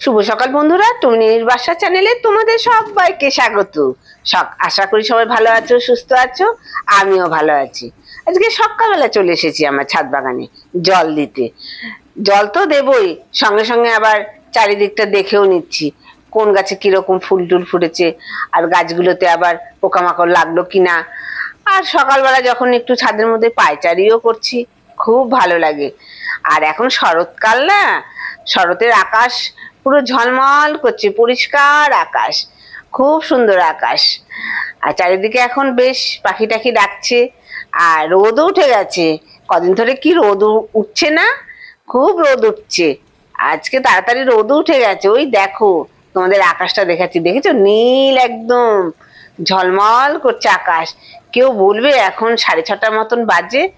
শুভ সকাল বন্ধুরা তুমি নির্বাসা চ্যানেলে তোমাদের সবাইকে স্বাগত। সক আশা করি সবাই ভালো আছো, সুস্থ আছো, আমিও ভালো আছি। আজকে সকালবেলা চলে এসেছি আমার ছাদ বাগানে, জল দিতে। জল তো দেবই, সঙ্গে সঙ্গে আবার চারিদিকটা দেখেও নিচ্ছি, কোন গাছে কীরকম ফুল টুল ফুটেছে, আর গাছগুলোতে আবার পোকামাকড় লাগল কিনা। আর সকালবেলা যখন একটু ছাদের মধ্যে পায়চারিও করছি, খুব ভালো লাগে। আর এখন শরৎকাল না, শরতের আকাশ পুরো ঝলমল করছে, পরিষ্কার আকাশ, খুব সুন্দর আকাশ। আর চারিদিকে এখন বেশ পাখি টাখি ডাকছে, আর রোদও উঠে গেছে। কদিন ধরে কি রোদ উঠছে না? খুব রোদ উঠছে। আজকে তাড়াতাড়ি রোদ উঠে গেছে। ওই দেখো, তোমাদের আকাশটা দেখাচ্ছি। দেখেছ? নীল একদম। ঝলমল করছে আকাশ। কেউ বলবে এখন সাড়ে ছটার মতন বাজে?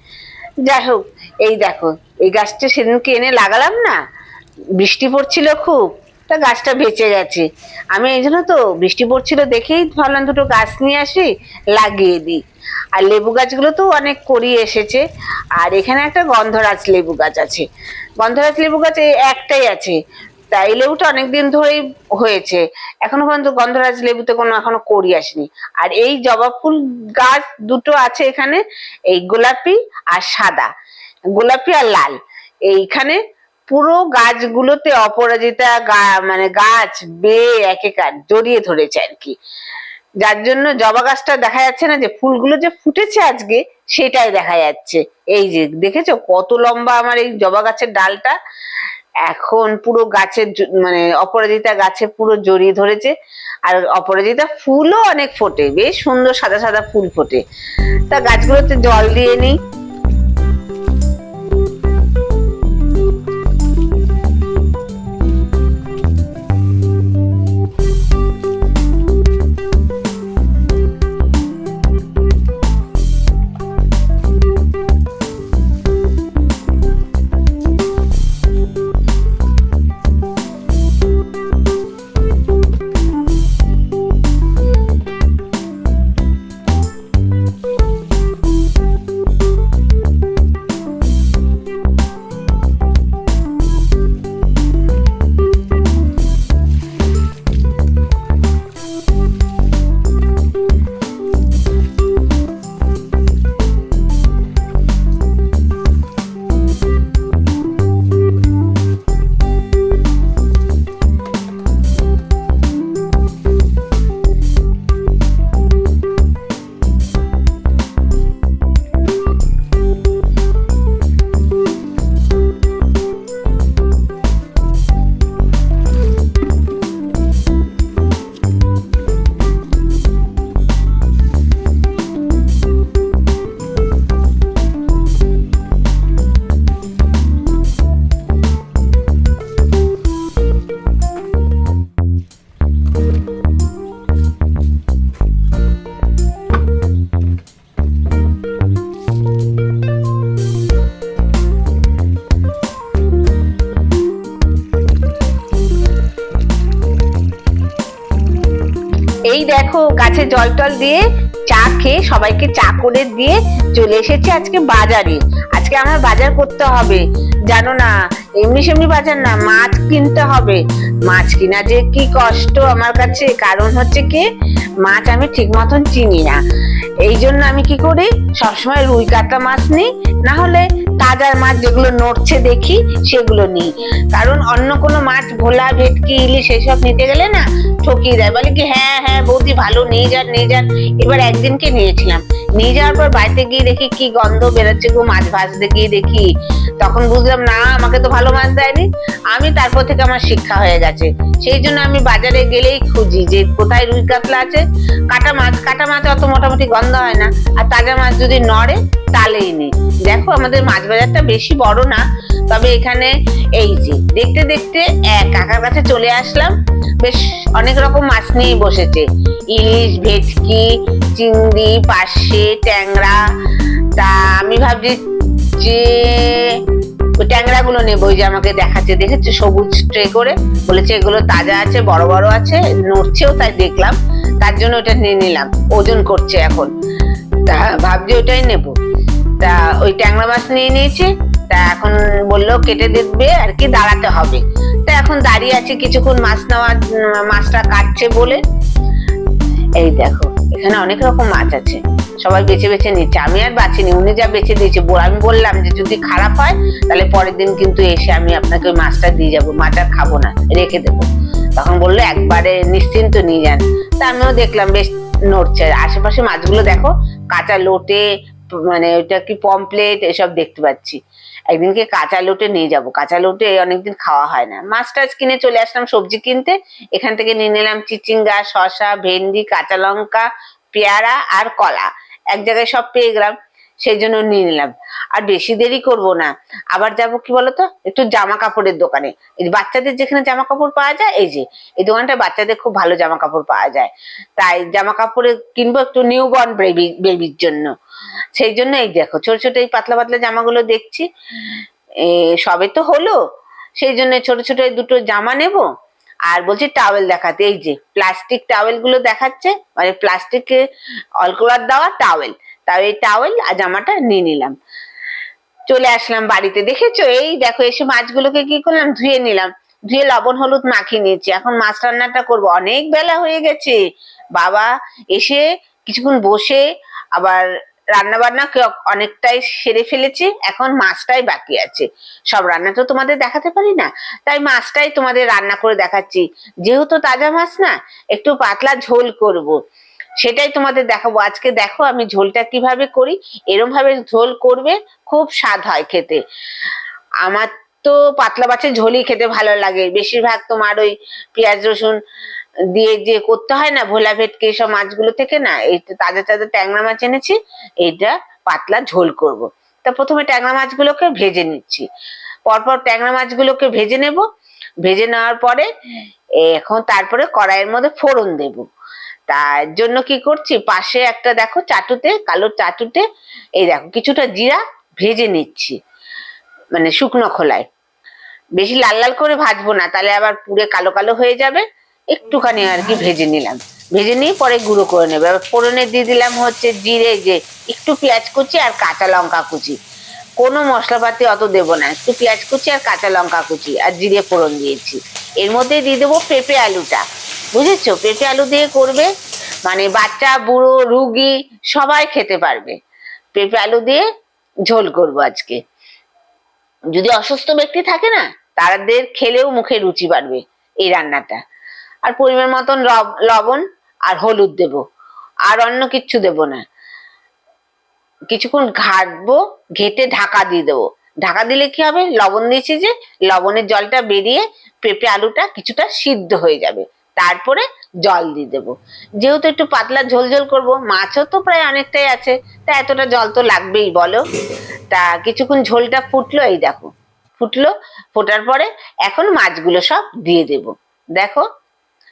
যাই হোক, এই দেখো, এই গাছটা সেদিনকে এনে লাগালাম না? বৃষ্টি পড়ছিল খুব, তা গাছটা বেঁচে গেছে। আমি এই জন্য তো বৃষ্টি পড়ছিল দেখেই ভাবলাম দুটো গাছ নিয়ে আসি, লাগিয়ে দিই। আর লেবু গাছগুলো তো অনেক করিয়ে এসেছে। আর এখানে একটা গন্ধরাজ লেবু গাছ আছে। গন্ধরাজ লেবু গাছ একটাই আছে। তা এই লেবুটা অনেকদিন ধরেই হয়েছে। এখনও পর্যন্ত গন্ধরাজ লেবুতে কোনো এখনও করি আসেনি। আর এই জবা ফুল গাছ দুটো আছে এখানে, এই গোলাপি আর সাদা। গোলাপি আর লাল। এইখানে পুরো গাছগুলোতে অপরাজিতা মানে গাছ বেয়ে একেকার জড়িয়ে ধরেছে আর কি। যার জন্য জবা গাছটা দেখা যাচ্ছে না যে ফুলগুলো যে ফুটেছে আজকে, সেটাই দেখা যাচ্ছে। এই যে দেখেছ কত লম্বা আমার এই জবা গাছের ডালটা? এখন পুরো গাছের মানে অপরাজিতা গাছে পুরো জড়িয়ে ধরেছে। আর অপরাজিতা ফুলও অনেক ফোটে, বেশ সুন্দর সাদা সাদা ফুল ফোটে। তা গাছগুলোতে জল দিয়ে নিই। এই দেখো গাছে জল টল দিয়ে চা খেয়ে সবাইকে চা করে দিয়ে চলে এসেছে আজকে বাজারে। আজকে আমার বাজার করতে হবে। জানো না, এমনি সেমনি বাজার না, মাছ কিনতে হবে। মাছ কিনা যে কি কষ্ট আমার কাছে। কারণ হচ্ছে কি, মাছ আমি ঠিক মতন চিনি না। এই জন্য আমি কি করি, সবসময় রুই কাতলা মাছ নিই। না হলে তাজার মাছ যেগুলো নড়ছে দেখি, সেগুলো নিই। কারণ অন্য কোনো মাছ ভোলা, ভেটকি, ইলিশ এসব নিতে গেলে না ঠকিয়ে দেয়। বলে কি হ্যাঁ হ্যাঁ বৌদি ভালো, নিয়ে যান নিয়ে যান। এবার একদিনকে নিয়েছিলাম। নিয়ে যাওয়ার পর বাড়িতে গিয়ে দেখি কি গন্ধ বেরোচ্ছে গো, মাছ ভাজতে গিয়ে দেখি। তখন বুঝলাম, না, আমাকে তো ভালো মাছ দেয়নি। আমি তারপর থেকে আমার শিক্ষা হয়ে গেছে। সেই জন্য আমি বাজারে গেলেই খুঁজি যে কোথায় রুই কাতলা আছে। কাটা মাছ কাটা মাছ অত মোটামুটি গন্ধ হয় না। আর তাজা মাছ যদি নড়ে, তাহলেই নেই। দেখো, আমাদের মাছ বাজারটা বেশি বড় না, তবে এখানে এই যে, দেখতে দেখতে, এক কাকার কাছে চলে আসলাম। বেশ, অনেক রকম মাছ নিয়েই বসেছে। ইলিশ ভেটকি চিংড়ি পার্শে ট্যাংরা। তা আমি ভাবছি যে ওই ট্যাংরা গুলো নেব ওই যে আমাকে দেখাচ্ছে দেখেছে? সবুজ ট্রে করে। বলেছে এগুলো তাজা আছে বড় বড় আছে নড়ছেও তাই দেখলাম। তার জন্য ওটা নিয়ে নিলাম ওজন করছে এখন। তা ভাবছি ওটাই নেব। তা ওই ট্যাংরা মাছ নিয়ে নিয়েছে তা এখন বলল কেটে দেখবে আর কি দাঁড়াতে হবে। তা এখন দাঁড়িয়ে আছি কিছুক্ষণ মাছ নেওয়ার উম, মাছটা কাটছে বলে। এই দেখো, এখানে অনেক রকম মাছ আছে। সবাই বেছে বেছে নিচ্ছে। আমি আর বাঁচিনি, উনি যা বেছে দিয়েছে। আমি বললাম যে, যদি খারাপ হয়, তাহলে পরের দিন কিন্তু এসে আমি আপনাকে ওই মাছটা দিয়ে যাব। মাছ আর খাব না, রেখে দেবো। তখন বলল, একবারে নিশ্চিন্ত নিয়ে যান। তা আমিও দেখলাম, বেশ নড়ছে। আশেপাশে মাছগুলো দেখো, কাঁচা লোটে মানে ওইটা কি পমপ্লেট এসব দেখতে পাচ্ছি। একদিনকে কাঁচা লোটে নিয়ে যাব। কাঁচা লোটে অনেকদিন খাওয়া হয় না। মাছ টাছ কিনে চলে আসলাম সবজি কিনতে। এখান থেকে নিয়ে নিলাম চিচিঙ্গা, শসা, ভেন্ডি, কাঁচা লঙ্কা, পেয়ারা আর কলা। এক জায়গায় সব পেয়ে গেলাম, সেই জন্য নিয়ে নিলাম। আর বেশি দেরি করব না। আবার যাব কি বলতো? একটু জামা কাপড়ের দোকানে বাচ্চাদের যেখানে জামা কাপড় পাওয়া যায়, এই যে, এই দোকানটা বাচ্চাদের খুব ভালো জামা কাপড় পাওয়া যায়। তাই জামা কাপড়ে কিনবো একটু নিউ বর্ন বেবি বেবির জন্য। সেই জন্য এই দেখো, ছোট ছোট এই পাতলা পাতলা জামাগুলো দেখছি। সবে তো হলো, সেই জন্য ছোট ছোট দুটো জামা নেব। আর বলছি টাওয়েল দেখাতে, এই যে প্লাস্টিক টাওয়েলগুলো দেখাচ্ছে মানে প্লাস্টিকে অলকোলার দেওয়া টাওয়েল তাও এই টাওয়েল আর জামাটা নিয়ে নিলাম। চলে আসলাম বাড়িতে, দেখেছ? এই দেখো, এসে মাছগুলোকে কি করলাম? ধুয়ে নিলাম। ধুয়ে লবণ, হলুদ মাখিয়ে নিয়েছি। এখন মাছ রান্নাটা করব। অনেক বেলা হয়ে গেছে। বাবা এসে কিছুক্ষণ বসে আবার রান্না বান্না অনেকটাই সেরে ফেলেছি, এখন মাছটাই বাকি আছে। সব রান্না তো তোমাদের দেখাতে পারি না, তাই মাছটাই তোমাদের রান্না করে দেখাচ্ছি। যেহেতু তাজা মাছ না, একটু পাতলা ঝোল করব। সেটাই তোমাদের দেখাবো। আজকে দেখো আমি ঝোলটা কীভাবে করি এরম ভাবে ঝোল করবে, খুব স্বাদ হয় খেতে। আমার তো পাতলা মাছের ঝোলই খেতে ভালো লাগে। বেশিরভাগ তোমার ওই পেঁয়াজ রসুন দিয়ে যে করতে হয় না ভোলা ভেটকে সব মাছগুলো থেকে না, এই তাজা তাজা ট্যাংরা মাছ এনেছি, এইটা পাতলা ঝোল করব। তা প্রথমে ট্যাংরা মাছগুলোকে ভেজে নিচ্ছি। পরপর ট্যাংরা মাছগুলোকে ভেজে নেব। ভেজে নেওয়ার পরে এখন তারপরে কড়াইয়ের মধ্যে ফোড়ন দেব। তার জন্য কি করছি, পাশে একটা দেখো চাটুতে, কালো চাটুতে, এই দেখো কিছুটা জিরা ভেজে নিচ্ছি মানে শুকনো খোলায়। বেশি লাল লাল করে ভাজবো না, তাহলে আবার পুড়ে কালো কালো হয়ে যাবে। একটুখানি আর কি ভেজে নিলাম। ভেজে নিয়ে পরে গুঁড়ো করে নেবে। এবার ফোড়নে দিয়ে দিলাম হচ্ছে জিরে, যে একটু পেঁয়াজ কুচি আর কাঁচা লঙ্কা কুচি। কোনো মশলাপাতি অত দেবো না, একটু পেঁয়াজ কুচি আর কাঁচা লঙ্কা কুচি আর জিরে ফোড়ন দিয়েছি। এর মধ্যে দিয়ে দেবো পেঁপে আলুটা। বুঝেছ? পেঁপে আলু দিয়ে করবে মানে বাচ্চা, বুড়ো, রুগী, সবাই খেতে পারবে। পেঁপে আলু দিয়ে ঝোল করব আজকে। যদি অসুস্থ ব্যক্তি থাকে না, তাদের খেলেও মুখে রুচি বাড়বে এই রান্নাটা। আর পরিমাণ মতন লবণ আর হলুদ দেব। আর অন্য কিচ্ছু দেব না। কিছুক্ষণ ঘাটবো, ঘেটে ঢাকা দিয়ে দেবো। ঢাকা দিলে কি হবে? লবণ দিয়েছি যে, লবণের জলটা বেরিয়ে পেঁপে আলুটা কিছুটা সিদ্ধ হয়ে যাবে। তারপরে জল দিয়ে দেবো। যেহেতু একটু পাতলা ঝোল ঝোল করব, মাছও তো প্রায় অনেকটাই আছে, তা এতটা জল তো লাগবেই, বলো? তা কিছুক্ষণ ঝোলটা ফুটলো, এই দেখো। ফুটলো, ফোটার পরে এখন মাছগুলো সব দিয়ে দেব। দেখো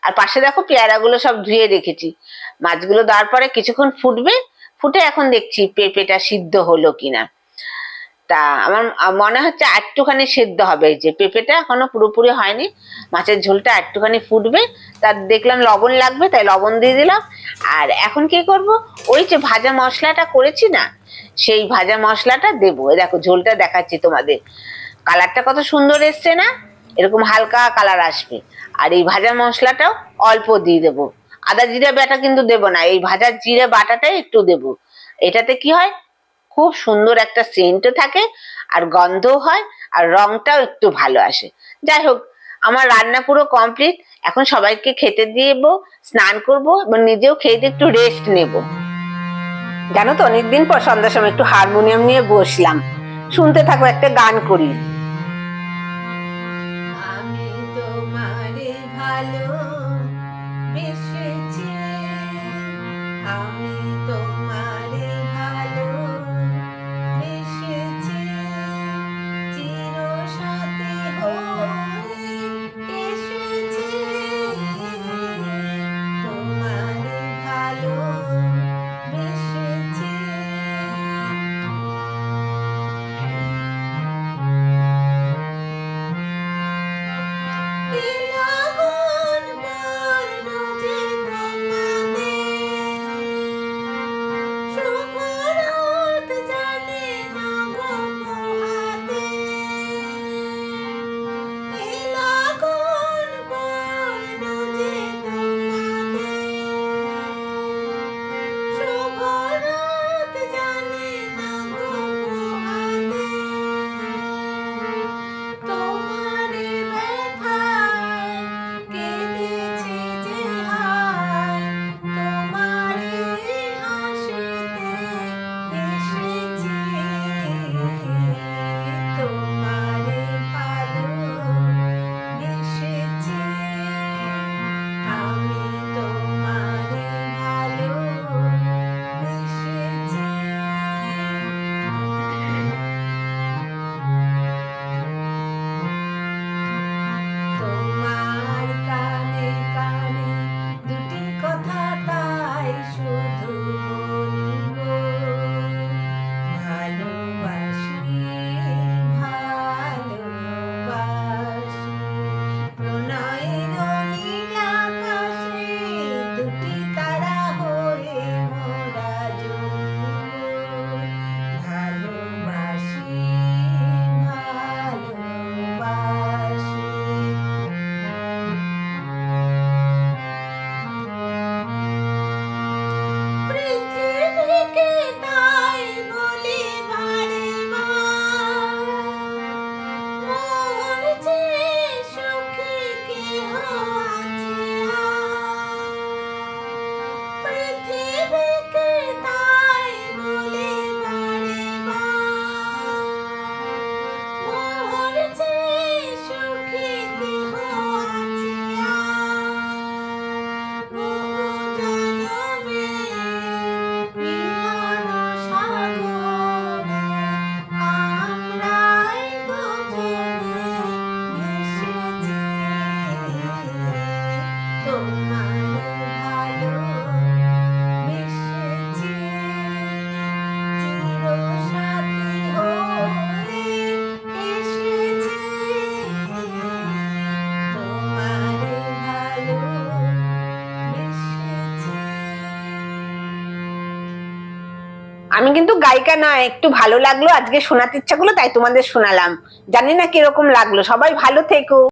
আর পাশে দেখো পেয়ারাগুলো সব ধুয়ে রেখেছি। মাছগুলো দেওয়ার পরে কিছুক্ষণ ফুটবে, ফুটে এখন দেখছি পেঁপেটা সিদ্ধ হলো কিনা। তা আমার মনে হচ্ছে একটুখানি সিদ্ধ হবে, যে পেঁপেটা এখনও পুরোপুরি হয়নি। মাছের ঝোলটা একটুখানি ফুটবে তার দেখলাম লবণ লাগবে, তাই লবণ দিয়ে দিলাম। আর এখন কি করব? ওই যে ভাজা মশলাটা করেছি না, সেই ভাজা মশলাটা দেবো। দেখো ঝোলটা দেখাচ্ছি তোমাদের। কালারটা কত সুন্দর এসছে না? এরকম হালকা কালার আসবে। আর এই ভাজা মশলাটাও অল্প দিয়ে দেবো। আদা জিরা বাটা কিন্তু দেবো না, এই ভাজা জিরা বাটাটাই একটু দেবো। এটাতে কি হয়? খুব সুন্দর একটা সেন্টও থাকে আর গন্ধও হয় আর রংটাও একটু ভালো আসে। যাই হোক, আমার রান্না পুরো কমপ্লিট এখন সবাইকে খেতে দিব, স্নান করব এবং নিজেও খেয়ে দিয়ে একটু রেস্ট নেব। জানো তো, অনেকদিন পর সন্ধ্যার সময় একটু হারমোনিয়াম নিয়ে বসলাম। শুনতে থাকো, একটা গান করি। কিন্তু গায়িকা নয় একটু ভালো লাগল। আজকে শোনাতে ইচ্ছা করল, তাই তোমাদের শোনালাম। জানি না কীরকম লাগল। সবাই ভালো থেকো।